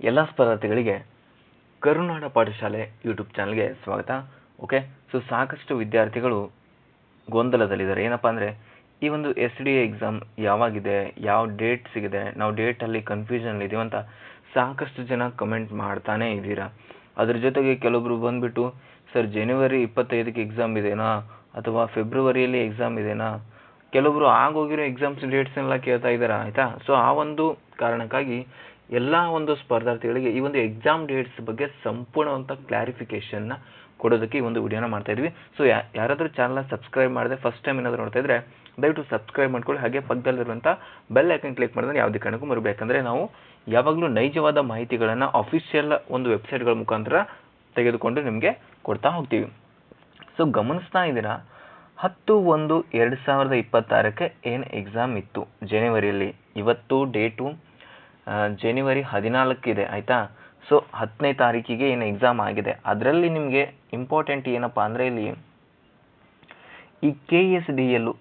ಎಲ್ಲ ಸ್ಪರ್ಧಾರ್ಥಿಗಳಿಗೆ ಕರುನಾಡ ಪಾಠಶಾಲೆ ಯೂಟ್ಯೂಬ್ ಚಾನಲ್ಗೆ ಸ್ವಾಗತ. ಓಕೆ ಸೊ ಸಾಕಷ್ಟು ವಿದ್ಯಾರ್ಥಿಗಳು ಗೊಂದಲದಲ್ಲಿದ್ದಾರೆ. ಏನಪ್ಪ ಅಂದರೆ, ಈ ಒಂದು ಎಸ್ ಡಿ ಎಕ್ಸಾಮ್ ಯಾವಾಗಿದೆ, ಯಾವ ಡೇಟ್ ಸಿಗಿದೆ, ನಾವು ಡೇಟಲ್ಲಿ ಕನ್ಫ್ಯೂಷನ್ ಇದೀವಿ ಅಂತ ಸಾಕಷ್ಟು ಜನ ಕಮೆಂಟ್ ಮಾಡ್ತಾನೇ ಇದ್ದೀರಾ? ಅದ್ರ ಜೊತೆಗೆ ಕೆಲವೊಬ್ರು ಬಂದುಬಿಟ್ಟು ಸರ್ ಜನವರಿ ಇಪ್ಪತ್ತೈದಕ್ಕೆ ಎಕ್ಸಾಮ್ ಇದೆನಾ? ಅಥವಾ ಫೆಬ್ರವರಿಯಲ್ಲಿ ಎಕ್ಸಾಮ್ ಇದೆನಾ? ಕೆಲವೊಬ್ರು ಆಗೋಗಿರೋ ಎಕ್ಸಾಮ್ಸ್ ಡೇಟ್ಸ್ ಎಲ್ಲ ಕೇಳ್ತಾ ಇದ್ದಾರೆ? ಆಯಿತಾ? ಸೊ ಆ ಒಂದು ಕಾರಣಕ್ಕಾಗಿ ಎಲ್ಲ ಒಂದು ಸ್ಪರ್ಧಾರ್ಥಿಗಳಿಗೆ ಈ ಒಂದು ಎಕ್ಸಾಮ್ ಡೇಟ್ಸ್ ಬಗ್ಗೆ ಸಂಪೂರ್ಣವಂತ ಕ್ಲಾರಿಫಿಕೇಶನ್ನ ಕೊಡೋದಕ್ಕೆ ಈ ಒಂದು ವಿಡಿಯೋನ ಮಾಡ್ತಾ ಇದ್ವಿ. ಸೊ ಯಾರಾದರೂ ಚಾನಲ್ನ ಸಬ್ಸ್ಕ್ರೈಬ್ ಮಾಡಿದ್ರೆ ಫಸ್ಟ್ ಟೈಮ್ ಏನಾದರೂ ನೋಡ್ತಾ ಇದ್ರೆ ದಯವಿಟ್ಟು ಸಬ್ಸ್ಕ್ರೈಬ್ ಮಾಡ್ಕೊಳ್ಳಿ. ಹಾಗೆ ಪಕ್ಕದಲ್ಲಿರುವಂಥ ಬೆಲ್ ಐಕನ್ ಕ್ಲಿಕ್ ಮಾಡಿದ್ರೆ ಯಾವುದೇ ಕಾರಣಕ್ಕೂ ಮರಬೇಕಂದ್ರೆ ನಾವು ಯಾವಾಗಲೂ ನೈಜವಾದ ಮಾಹಿತಿಗಳನ್ನು ಅಫಿಷಿಯಲ್ ಒಂದು ವೆಬ್ಸೈಟ್ಗಳ ಮುಖಾಂತರ ತೆಗೆದುಕೊಂಡು ನಿಮಗೆ ಕೊಡ್ತಾ ಹೋಗ್ತೀವಿ. ಸೊ ಗಮನಿಸ್ತಾ ಇದ್ದೀರಾ? ಹತ್ತು ಒಂದು ಎರಡು ಸಾವಿರದ ಇಪ್ಪತ್ತಾರಕ್ಕೆ ಏನು ಎಕ್ಸಾಮ್ ಇತ್ತು? ಜನವರಿಯಲ್ಲಿ ಇವತ್ತು ಡೇಟು ಜನವರಿ ಹದಿನಾಲ್ಕಿದೆ ಆಯಿತಾ? ಸೊ ಹತ್ತನೇ ತಾರೀಕಿಗೆ ಏನು ಎಕ್ಸಾಮ್ ಆಗಿದೆ. ಅದರಲ್ಲಿ ನಿಮಗೆ ಇಂಪಾರ್ಟೆಂಟ್ ಏನಪ್ಪ ಅಂದರೆ ಇಲ್ಲಿ ಈ ಕೆ ಎಸ್ ಡಿ ಎಲ್ಲು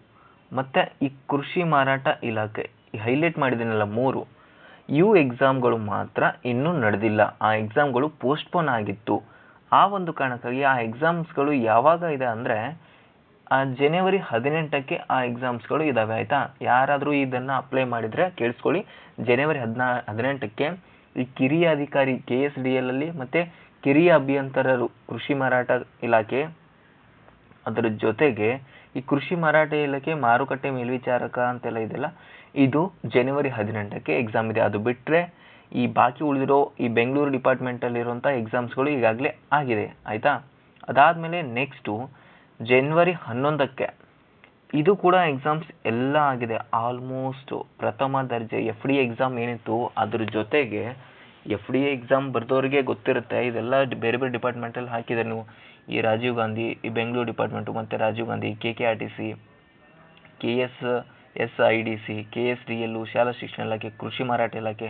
ಮತ್ತು ಈ ಕೃಷಿ ಮಾರಾಟ ಇಲಾಖೆ, ಈ ಹೈಲೈಟ್ ಮಾಡಿದ್ದೀನಲ್ಲ ಮೂರು, ಇವು ಎಕ್ಸಾಮ್ಗಳು ಮಾತ್ರ ಇನ್ನೂ ನಡೆದಿಲ್ಲ. ಆ ಎಕ್ಸಾಮ್ಗಳು ಪೋಸ್ಟ್ಪೋನ್ ಆಗಿತ್ತು. ಆ ಒಂದು ಕಾರಣಕ್ಕಾಗಿ ಆ ಎಕ್ಸಾಮ್ಸ್ಗಳು ಯಾವಾಗ ಇದೆ ಅಂದರೆ ಜನವರಿ ಹದಿನೆಂಟಕ್ಕೆ ಆ ಎಕ್ಸಾಮ್ಸ್ಗಳು ಇದ್ದಾವೆ ಆಯಿತಾ? ಯಾರಾದರೂ ಇದನ್ನು ಅಪ್ಲೈ ಮಾಡಿದರೆ ಕೇಳಿಸ್ಕೊಳ್ಳಿ. ಜನವರಿ ಹದಿನಾ, ಹದಿನೆಂಟಕ್ಕೆ ಈ ಕಿರಿಯ ಅಧಿಕಾರಿ ಕೆ ಎಸ್ ಡಿ ಎಲ್ಲಲ್ಲಿ ಮತ್ತು ಕಿರಿಯ ಅಭಿಯಂತರರು ಕೃಷಿ ಮಾರಾಟ ಇಲಾಖೆ, ಅದರ ಜೊತೆಗೆ ಈ ಕೃಷಿ ಮಾರಾಟ ಇಲಾಖೆ ಮಾರುಕಟ್ಟೆ ಮೇಲ್ವಿಚಾರಕ ಅಂತೆಲ್ಲ ಇದೆಯಲ್ಲ, ಇದು ಜನವರಿ ಹದಿನೆಂಟಕ್ಕೆ ಎಕ್ಸಾಮ್ ಇದೆ. ಅದು ಬಿಟ್ಟರೆ ಈ ಬಾಕಿ ಉಳಿದಿರೋ ಈ ಬೆಂಗಳೂರು ಡಿಪಾರ್ಟ್ಮೆಂಟಲ್ಲಿರುವಂಥ ಎಕ್ಸಾಮ್ಸ್ಗಳು ಈಗಾಗಲೇ ಆಗಿದೆ, ಆಯಿತಾ? ಅದಾದಮೇಲೆ ನೆಕ್ಸ್ಟು ಜನವರಿ ಹನ್ನೊಂದಕ್ಕೆ. ಇದು ಕೂಡ ಎಕ್ಸಾಮ್ಸ್ ಎಲ್ಲ ಆಗಿದೆ. ಆಲ್ಮೋಸ್ಟ್ ಪ್ರಥಮ ದರ್ಜೆ ಎಫ್ ಡಿ ಎಕ್ಸಾಮ್ ಏನಿತ್ತು, ಅದ್ರ ಜೊತೆಗೆ ಎಫ್ ಡಿ ಎಕ್ಸಾಮ್ ಬರೆದವ್ರಿಗೆ ಗೊತ್ತಿರುತ್ತೆ. ಇದೆಲ್ಲ ಬೇರೆ ಬೇರೆ ಡಿಪಾರ್ಟ್ಮೆಂಟಲ್ಲಿ ಹಾಕಿದ್ದಾರೆ ನೀವು. ಈ ರಾಜೀವ್ ಗಾಂಧಿ, ಈ ಬೆಂಗಳೂರು ಡಿಪಾರ್ಟ್ಮೆಂಟು ಮತ್ತು Rajiv Gandhi K K R T C K S S I D C K S D ಎಲ್ಲು ಶಾಲಾ ಶಿಕ್ಷಣ ಇಲಾಖೆ, ಕೃಷಿ ಮಾರಾಟ ಇಲಾಖೆ,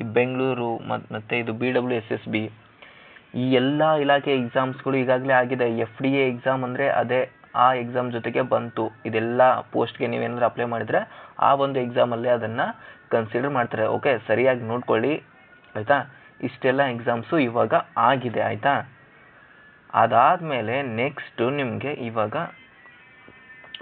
ಈ ಬೆಂಗಳೂರು ಮತ್ತು ಇದು B W S S B ಈ ಎಲ್ಲ ಇಲಾಖೆ ಎಕ್ಸಾಮ್ಸ್ಗಳು ಈಗಾಗಲೇ ಆಗಿದೆ. ಎಫ್ ಡಿ ಎ ಎಕ್ಸಾಮ್ ಅಂದರೆ ಅದೇ ಆ ಎಕ್ಸಾಮ್ ಜೊತೆಗೆ ಬಂತು. ಇದೆಲ್ಲ ಪೋಸ್ಟ್ಗೆ ನೀವೇನಾದ್ರು ಅಪ್ಲೈ ಮಾಡಿದರೆ ಆ ಒಂದು ಎಕ್ಸಾಮಲ್ಲೇ ಅದನ್ನು ಕನ್ಸಿಡರ್ ಮಾಡ್ತಾರೆ. ಓಕೆ ಸರಿಯಾಗಿ ನೋಡ್ಕೊಳ್ಳಿ. ಆಯಿತಾ? ಇಷ್ಟೆಲ್ಲ ಎಕ್ಸಾಮ್ಸು ಇವಾಗ ಆಗಿದೆ. ಆಯಿತಾ? ಅದಾದಮೇಲೆ ನೆಕ್ಸ್ಟು ನಿಮಗೆ ಇವಾಗ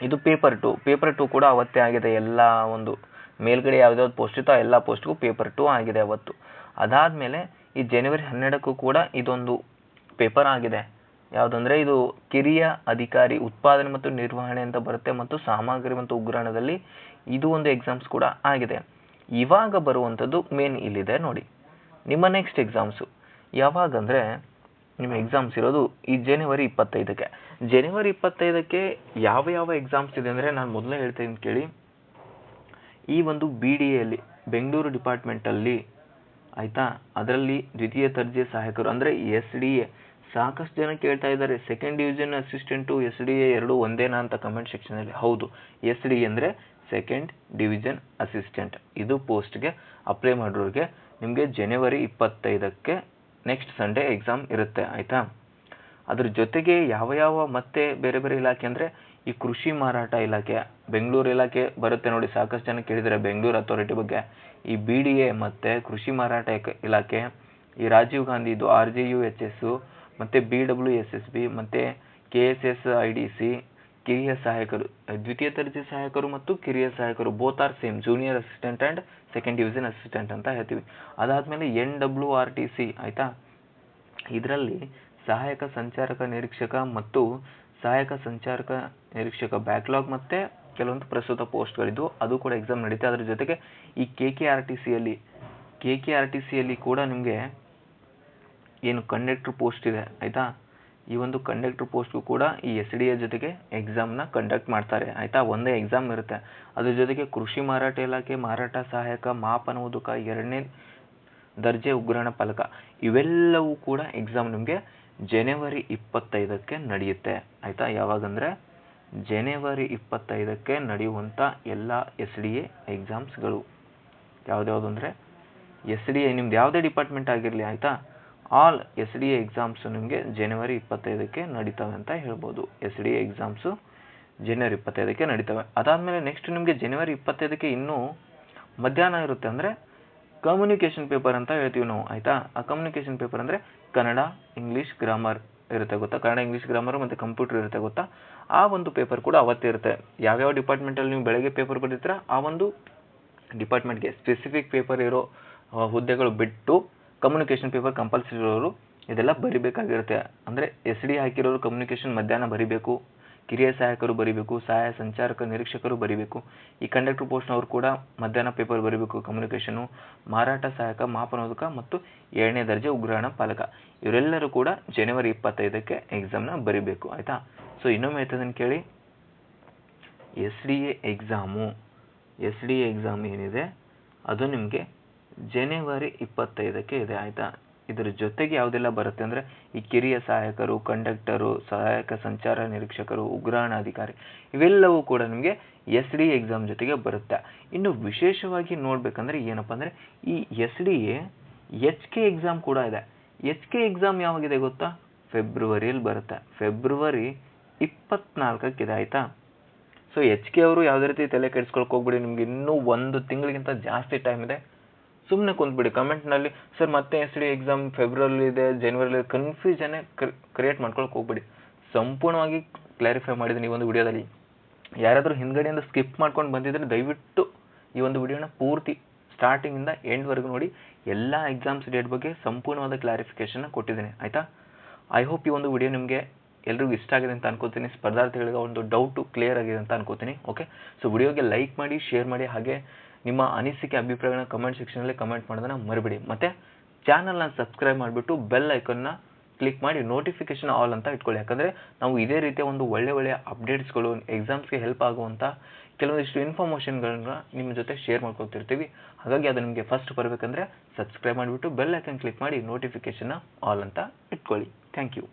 ಇದು ಪೇಪರ್ ಟು ಪೇಪರ್ ಟು ಕೂಡ ಅವತ್ತೇ ಆಗಿದೆ. ಎಲ್ಲ ಒಂದು ಮೇಲ್ಗಡೆ ಯಾವ್ದು ಪೋಸ್ಟ್ ಆ ಎಲ್ಲ ಪೋಸ್ಟ್ಗೂ ಪೇಪರ್ ಟು ಆಗಿದೆ ಅವತ್ತು. ಅದಾದಮೇಲೆ ಈ ಜನವರಿ ಹನ್ನೆರಡಕ್ಕೂ ಕೂಡ ಇದೊಂದು ಪೇಪರ್ ಆಗಿದೆ. ಯಾವುದಂದರೆ ಇದು ಕಿರಿಯ ಅಧಿಕಾರಿ ಉತ್ಪಾದನೆ ಮತ್ತು ನಿರ್ವಹಣೆ ಅಂತ ಬರುತ್ತೆ ಮತ್ತು ಸಾಮಗ್ರಿ ಮತ್ತು ಉಗ್ರಾಣದಲ್ಲಿ ಇದು ಒಂದು ಎಕ್ಸಾಮ್ಸ್ ಕೂಡ ಆಗಿದೆ. ಇವಾಗ ಬರುವಂಥದ್ದು ಮೇನ್ ಇಲ್ಲಿದೆ ನೋಡಿ. ನಿಮ್ಮ ನೆಕ್ಸ್ಟ್ ಎಕ್ಸಾಮ್ಸು ಯಾವಾಗಂದರೆ ನಿಮ್ಮ ಎಕ್ಸಾಮ್ಸ್ ಇರೋದು ಈ ಜನವರಿ ಇಪ್ಪತ್ತೈದಕ್ಕೆ. ಜನವರಿ ಇಪ್ಪತ್ತೈದಕ್ಕೆ ಯಾವ ಯಾವ ಎಕ್ಸಾಮ್ಸ್ ಇದೆ ಅಂದರೆ ನಾನು ಮೊದಲೇ ಹೇಳ್ತೀನಿ ಕೇಳಿ. ಈ ಒಂದು ಬಿ ಡಿ ಎಲ್ಲಿ ಬೆಂಗಳೂರು ಡಿಪಾರ್ಟ್ಮೆಂಟಲ್ಲಿ ಆಯಿತಾ? ಅದರಲ್ಲಿ ದ್ವಿತೀಯ ದರ್ಜೆ ಸಹಾಯಕರು, ಅಂದರೆ ಎಸ್ ಡಿ ಎ. ಸಾಕಷ್ಟು ಜನ ಕೇಳ್ತಾ ಇದ್ದಾರೆ. Second division assistant S D A ಎರಡು ಒಂದೇನಾ ಅಂತ ಕಮೆಂಟ್ ಸೆಕ್ಷನಲ್ಲಿ ಹೌದು, ಎಸ್ ಡಿ ಅಂದರೆ ಸೆಕೆಂಡ್ ಡಿವಿಷನ್ ಅಸಿಸ್ಟೆಂಟ್ ಇದು ಪೋಸ್ಟ್ಗೆ ಅಪ್ಲೈ ಮಾಡೋರಿಗೆ ನಿಮಗೆ ಜನವರಿ ಇಪ್ಪತ್ತೈದಕ್ಕೆ ನೆಕ್ಸ್ಟ್ ಸಂಡೇ ಎಕ್ಸಾಮ್ ಇರುತ್ತೆ, ಆಯಿತಾ? ಅದ್ರ ಜೊತೆಗೆ ಯಾವ ಯಾವ ಮತ್ತೆ ಬೇರೆ ಬೇರೆ ಇಲಾಖೆ ಅಂದರೆ ಈ ಕೃಷಿ ಮಾರಾಟ ಇಲಾಖೆ, ಬೆಂಗಳೂರು ಇಲಾಖೆ ಬರುತ್ತೆ ನೋಡಿ, ಸಾಕಷ್ಟು ಜನ ಕೇಳಿದರೆ ಬೆಂಗಳೂರು ಅಥಾರಿಟಿ ಬಗ್ಗೆ. ಈ ಬಿ ಡಿ ಎ ಮತ್ತು ಕೃಷಿ ಮಾರಾಟ ಇಲಾಖೆ, ಈ Rajiv ಗಾಂಧಿದು R J U H S ಮತ್ತು B W S S B ಮತ್ತು K S S I D C ಕಿರಿಯ ಸಹಾಯಕರು, ದ್ವಿತೀಯ ದರ್ಜೆ ಸಹಾಯಕರು ಮತ್ತು ಕಿರಿಯ ಸಹಾಯಕರು both are same junior assistant and second division assistant ಅಂತ ಹೇಳ್ತೀವಿ. ಅದಾದಮೇಲೆ N W R T C ಆಯಿತಾ? ಇದರಲ್ಲಿ ಸಹಾಯಕ, ಸಂಚಾರಕ, ನಿರೀಕ್ಷಕ ಮತ್ತು ಸಹಾಯಕ ಸಂಚಾರಕ ನಿರೀಕ್ಷಕ ಬ್ಯಾಕ್ಲಾಗ್ ಮತ್ತು ಕೆಲವೊಂದು ಪ್ರಸ್ತುತ ಪೋಸ್ಟ್ಗಳಿದ್ದು ಅದು ಕೂಡ ಎಕ್ಸಾಮ್ ನಡೀತೆ ಅದ್ರ ಜೊತೆಗೆ ಈ ಕೆ ಕೆ ಆರ್ ಟಿ ಸಿಯಲ್ಲಿ ಕೆ ಕೆ ಆರ್ ಟಿ ಸಿಯಲ್ಲಿ ಕೂಡ ನಿಮಗೆ ಏನು ಕಂಡಕ್ಟ್ರ್ ಪೋಸ್ಟ್ ಇದೆ, ಆಯಿತಾ? ಈ ಒಂದು ಕಂಡಕ್ಟ್ರ್ ಪೋಸ್ಟ್ಗೂ ಕೂಡ ಈ ಎಸ್ ಡಿ ಎ ಜೊತೆಗೆ ಎಕ್ಸಾಮ್ನ ಕಂಡಕ್ಟ್ ಮಾಡ್ತಾರೆ, ಆಯಿತಾ? ಒಂದೇ ಎಕ್ಸಾಮ್ ಇರುತ್ತೆ. ಅದ್ರ ಜೊತೆಗೆ ಕೃಷಿ ಮಾರಾಟ ಇಲಾಖೆ, ಮಾರಾಟ ಸಹಾಯಕ ಮಾಪನ ಉದುಕ ಎರಡನೇ ದರ್ಜೆ ಉಗ್ರಾಣ ಫಲಕ. ಇವೆಲ್ಲವೂ ಕೂಡ ಎಕ್ಸಾಮ್ ನಿಮಗೆ ಜನವರಿ ಇಪ್ಪತ್ತೈದಕ್ಕೆ ನಡೆಯುತ್ತೆ. ಆಯಿತಾ? ಯಾವಾಗಂದರೆ ಜನವರಿ ಇಪ್ಪತ್ತೈದಕ್ಕೆ ನಡೆಯುವಂಥ ಎಲ್ಲ ಎಸ್ ಡಿ ಎ ಎಕ್ಸಾಮ್ಸ್ಗಳು. ಯಾವ್ದ್ಯಾವುದು ಅಂದರೆ ಎಸ್ ಡಿ ಎ ನಿಮ್ದು ಯಾವುದೇ ಡಿಪಾರ್ಟ್ಮೆಂಟ್ ಆಗಿರಲಿ, ಆಯಿತಾ? All S D A exams ನಿಮಗೆ ಜನವರಿ ಇಪ್ಪತ್ತೈದಕ್ಕೆ ನಡೀತವೆ ಅಂತ ಹೇಳ್ಬೋದು. ಎಸ್ ಡಿ ಎ ಎಕ್ಸಾಮ್ಸು ಜನವರಿ ಇಪ್ಪತ್ತೈದಕ್ಕೆ ನಡೀತವೆ. ಅದಾದಮೇಲೆ ನೆಕ್ಸ್ಟ್ ನಿಮಗೆ ಜನವರಿ ಇಪ್ಪತ್ತೈದಕ್ಕೆ ಇನ್ನೂ ಮಧ್ಯಾಹ್ನ ಇರುತ್ತೆ. ಅಂದರೆ ಕಮ್ಯುನಿಕೇಷನ್ ಪೇಪರ್ ಅಂತ ಹೇಳ್ತೀವಿ ನಾವು, ಆಯಿತಾ? ಆ ಕಮ್ಯುನಿಕೇಷನ್ ಪೇಪರ್ ಅಂದರೆ ಕನ್ನಡ ಇಂಗ್ಲೀಷ್ ಗ್ರಾಮರ್ ಇರುತ್ತೆ ಗೊತ್ತಾ? ಕನ್ನಡ ಇಂಗ್ಲೀಷ್ ಗ್ರಾಮರ್ ಮತ್ತು ಕಂಪ್ಯೂಟರ್ ಇರುತ್ತೆ ಗೊತ್ತಾ? ಆ ಒಂದು ಪೇಪರ್ ಕೂಡ ಅವತ್ತಿರುತ್ತೆ ಯಾವ್ಯಾವ ಡಿಪಾರ್ಟ್ಮೆಂಟಲ್ಲಿ ನೀವು ಬೆಳಗ್ಗೆ ಪೇಪರ್ ಬರೀತೀರ, ಆ ಒಂದು ಡಿಪಾರ್ಟ್ಮೆಂಟ್ಗೆ ಸ್ಪೆಸಿಫಿಕ್ ಪೇಪರ್ ಇರೋ ಹುದ್ದೆಗಳು ಬಿಟ್ಟು ಕಮ್ಯುನಿಕೇಷನ್ ಪೇಪರ್ ಕಂಪಲ್ಸರಿ ಇರೋರು ಇದೆಲ್ಲ ಬರಿಬೇಕಾಗಿರುತ್ತೆ. ಅಂದರೆ ಎಸ್ ಡಿ ಹಾಕಿರೋರು ಕಮ್ಯುನಿಕೇಷನ್ ಮಧ್ಯಾಹ್ನ ಬರಿಬೇಕು. ಕಿರಿಯ ಸಹಾಯಕರು ಬರಿಬೇಕು, ಸಹಾಯ ಸಂಚಾರಕ, ನಿರೀಕ್ಷಕರು ಬರಿಬೇಕು. ಈ ಕಂಡಕ್ಟರ್ ಪೋಸ್ಟ್ನವರು ಕೂಡ ಮಧ್ಯಾಹ್ನ ಪೇಪರ್ ಬರಿಬೇಕು ಕಮ್ಯುನಿಕೇಷನು ಮಾರಾಟ ಸಹಾಯಕ, ಮಾಪನೋದಕ ಮತ್ತು ಏಳನೇ ದರ್ಜೆ ಉಗ್ರಹಣ ಪಾಲಕ. ಇವರೆಲ್ಲರೂ ಕೂಡ ಜನವರಿ ಇಪ್ಪತ್ತೈದಕ್ಕೆ ಎಕ್ಸಾಮ್ನ ಬರಿಬೇಕು, ಆಯಿತಾ? ಸೊ ಇನ್ನೊಮ್ಮೆ ಹೇಳ್ತದನ್ನು ಕೇಳಿ. S D A exam S D A exam ಏನಿದೆ? ಅದು ನಿಮಗೆ ಜನವರಿ ಇಪ್ಪತ್ತೈದಕ್ಕೆ ಇದೆ, ಆಯಿತಾ? ಇದ್ರ ಜೊತೆಗೆ ಯಾವುದೆಲ್ಲ ಬರುತ್ತೆ ಅಂದರೆ ಈ ಕಿರಿಯ ಸಹಾಯಕರು ಕಂಡಕ್ಟರು ಸಹಾಯಕ ಸಂಚಾರ ನಿರೀಕ್ಷಕರು, ಉಗ್ರಾಣ ಅಧಿಕಾರಿ ಇವೆಲ್ಲವೂ ಕೂಡ ನಿಮಗೆ ಎಸ್ ಡಿ ಎಕ್ಸಾಮ್ ಜೊತೆಗೆ ಬರುತ್ತೆ. ಇನ್ನು ವಿಶೇಷವಾಗಿ ನೋಡಬೇಕಂದ್ರೆ ಏನಪ್ಪ ಅಂದರೆ ಈ S D H K exam ಕೂಡ ಇದೆ. ಎಚ್ ಕೆ ಎಕ್ಸಾಮ್ ಯಾವಾಗಿದೆ ಗೊತ್ತಾ? ಫೆಬ್ರವರಿಯಲ್ಲಿ ಬರುತ್ತೆ. ಫೆಬ್ರವರಿ ಇಪ್ಪತ್ನಾಲ್ಕಕ್ಕಿದೆ ಆಯಿತಾ? ಸೊ ಎಚ್ ಕೆ ಅವರು ಯಾವುದೇ ರೀತಿ ತಲೆ ಕೆಡಿಸ್ಕೊಳಕ್ಕೆ ಹೋಗ್ಬಿಡಿ, ನಿಮ್ಗೆ ಇನ್ನೂ ಒಂದು ತಿಂಗಳಿಗಿಂತ ಜಾಸ್ತಿ ಟೈಮ್ ಇದೆ. ಸುಮ್ಮನೆ ಕುಂತ್ಬಿಡಿ, ಕಮೆಂಟ್ನಲ್ಲಿ, ಸರ್, ಮತ್ತೆ ಎಸ್ ಡಿ ಎಕ್ಸಾಮ್ ಫೆಬ್ರವರಿ ಇದೆ ಜನವರಿ ಕನ್ಫ್ಯೂಷನ್ನೇ ಕ್ರಿಯೇಟ್ ಮಾಡ್ಕೊಳಕ್ಕೆ ಹೋಗ್ಬಿಡಿ. ಸಂಪೂರ್ಣವಾಗಿ ಕ್ಲಾರಿಫೈ ಮಾಡಿದ್ದೀನಿ ಈ ಒಂದು ವಿಡಿಯೋದಲ್ಲಿ. ಯಾರಾದರೂ ಹಿಂದ್ಗಡೆಯಿಂದ ಸ್ಕಿಪ್ ಮಾಡ್ಕೊಂಡು ಬಂದಿದ್ರೆ ದಯವಿಟ್ಟು ಈ ಒಂದು ವಿಡಿಯೋನ ಪೂರ್ತಿ ಸ್ಟಾರ್ಟಿಂಗಿಂದ ಎಂಡ್ವರೆಗೂ ನೋಡಿ. ಎಲ್ಲ ಎಕ್ಸಾಮ್ಸ್ ಡೇಟ್ ಬಗ್ಗೆ ಸಂಪೂರ್ಣವಾದ ಕ್ಲಾರಿಫಿಕೇಷನ್ನ ಕೊಟ್ಟಿದ್ದೀನಿ, ಆಯಿತಾ? ಐ ಹೋಪ್ ಈ ಒಂದು ವಿಡಿಯೋ ನಿಮಗೆ ಎಲ್ರಿಗೂ ಇಷ್ಟ ಆಗಿದೆ ಅಂತ ಅನ್ಕೋತೀನಿ. ಸ್ಪರ್ಧಾರ್ಥಿಗಳಿಗೆ ಒಂದು ಡೌಟು ಕ್ಲಿಯರ್ ಆಗಿದೆ ಅಂತ ಅನ್ಕೋತೀನಿ ಓಕೆ ಸೊ ವಿಡಿಯೋಗೆ ಲೈಕ್ ಮಾಡಿ ಶೇರ್ ಮಾಡಿ, ಹಾಗೆ ನಿಮ್ಮ ಅನಿಸಿಕೆ, ಅಭಿಪ್ರಾಯಗಳನ್ನ ಕಮೆಂಟ್ ಸೆಕ್ಷನಲ್ಲಿ ಕಮೆಂಟ್ ಮಾಡೋದನ್ನ ಮರಿಬೇಡಿ. ಮತ್ತು ಚಾನಲ್ನ ಸಬ್ಸ್ಕ್ರೈಬ್ ಮಾಡಿಬಿಟ್ಟು ಬೆಲ್ ಐಕನ್ನ ಕ್ಲಿಕ್ ಮಾಡಿ ನೋಟಿಫಿಕೇಶನ್ ಆಲ್ ಅಂತ ಇಟ್ಕೊಳ್ಳಿ. ಯಾಕಂದರೆ ನಾವು ಇದೇ ರೀತಿಯ ಒಂದು ಒಳ್ಳೆ ಒಳ್ಳೆಯ ಅಪ್ಡೇಟ್ಸ್ಗಳು ಎಕ್ಸಾಮ್ಸ್ಗೆ ಹೆಲ್ಪ್ ಆಗುವಂಥ ಕೆಲವೊಂದಿಷ್ಟು ಇನ್ಫಾರ್ಮೇಷನ್ಗಳನ್ನ ನಿಮ್ಮ ಜೊತೆ ಶೇರ್ ಮಾಡ್ಕೊತಿರ್ತೀವಿ ಹಾಗಾಗಿ ಅದು ನಿಮಗೆ ಫಸ್ಟ್ ಬರಬೇಕಂದ್ರೆ ಸಬ್ಸ್ಕ್ರೈಬ್ ಮಾಡಿಬಿಟ್ಟು ಬೆಲ್ ಐಕನ್ ಕ್ಲಿಕ್ ಮಾಡಿ ನೋಟಿಫಿಕೇಶನ್ನ ಆಲ್ ಅಂತ ಇಟ್ಕೊಳ್ಳಿ. Thank you